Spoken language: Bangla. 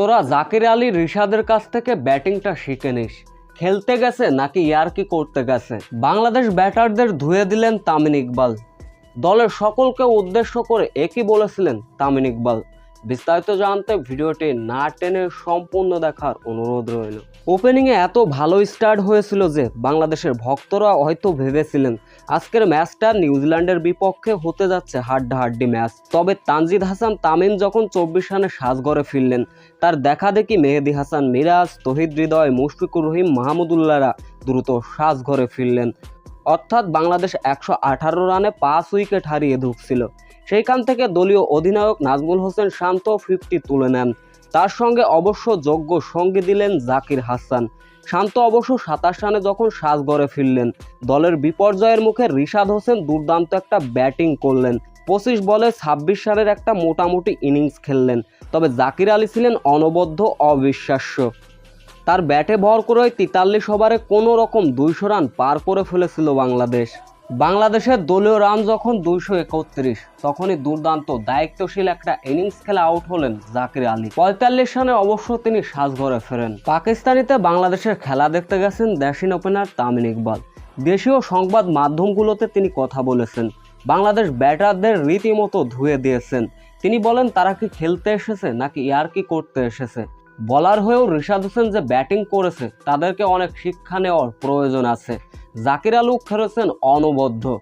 তোরা জাকির আলী রিশাদের কাছ থেকে ব্যাটিংটা শিখে নিস। খেলতে গেছে নাকি ইয়ারকি করতে গেছে? বাংলাদেশ ব্যাটারদের ধুয়ে দিলেন তামিন ইকবাল। দলের সকলকে উদ্দেশ্য করে একই বলেছিলেন তামিন ইকবাল? বিস্তারিত জানতে ভিডিওটি না টেনে সম্পূর্ণ দেখার অনুরোধ রইল। ওপেনিংয়ে এত ভালো স্টার্ট হয়েছিল যে বাংলাদেশের ভক্তরা হয়তো ভেবেছিলেন আজকের ম্যাচটা নিউজিল্যান্ডের বিপক্ষে হতে যাচ্ছে হাড্ডাহাড্ডি ম্যাচ তবে তানজিদ হাসান তামিম যখন চব্বিশ রানে সাজঘরে ফিরলেন, তার দেখা দেখি মেহেদি হাসান মিরাজ, তহিদ হৃদয়, মুশফিকুর রহিম, মাহমুদুল্লাহরা দ্রুত সাজঘরে ফিরলেন। অর্থাৎ বাংলাদেশ একশো আঠারো রানে পাঁচ উইকেট হারিয়ে ঢুকছিল সেইখান থেকে দলীয় অধিনায়ক নাজমুল হোসেন শান্ত ফিফটি তুলে নেন। তার সঙ্গে অবশ্য যোগ্য সঙ্গী দিলেন জাকির হাসান। শান্ত অবশ্য সাতাশ রানে যখন সাজঘরে ফিরলেন, দলের বিপর্যয়ের মুখে রিশাদ হোসেন দুর্দান্ত একটা ব্যাটিং করলেন। পঁচিশ বলে ছাব্বিশ রানের একটা মোটামুটি ইনিংস খেললেন। তবে জাকির আলী ছিলেন অনবদ্য অবিশ্বাস্য। তার ব্যাটে ভর করে তেতাল্লিশ ওভারে কোনো রকম দুইশো রান পার করে ফেলেছিল বাংলাদেশ। বাংলাদেশের দলীয় রান যখন দুইশো একত্রিশ, তখনই দুর্দান্ত, দায়িত্বশীল একটা ইনিংস খেলে আউট হলেন জাকির আলী। পঁয়তাল্লিশ রানে অবশ্য তিনি সাজঘরে ফেরেন। পাকিস্তানিতে বাংলাদেশের খেলা দেখতে গেছেন দেশিন ওপেনার তামিন ইকবাল। দেশীয় সংবাদ মাধ্যমগুলোতে তিনি কথা বলেছেন। বাংলাদেশ ব্যাটারদের রীতিমতো ধুয়ে দিয়েছেন। তিনি বলেন, তারা কি খেলতে এসেছে নাকি ইয়ারকি করতে এসেছে? বলার হয়েও রিশাদ হোসেন যে ব্যাটিং করেছে, তাদেরকে অনেক শিক্ষা নেওয়ার প্রয়োজন আছে। জাকির আলু খেলেছেন অনবদ্য।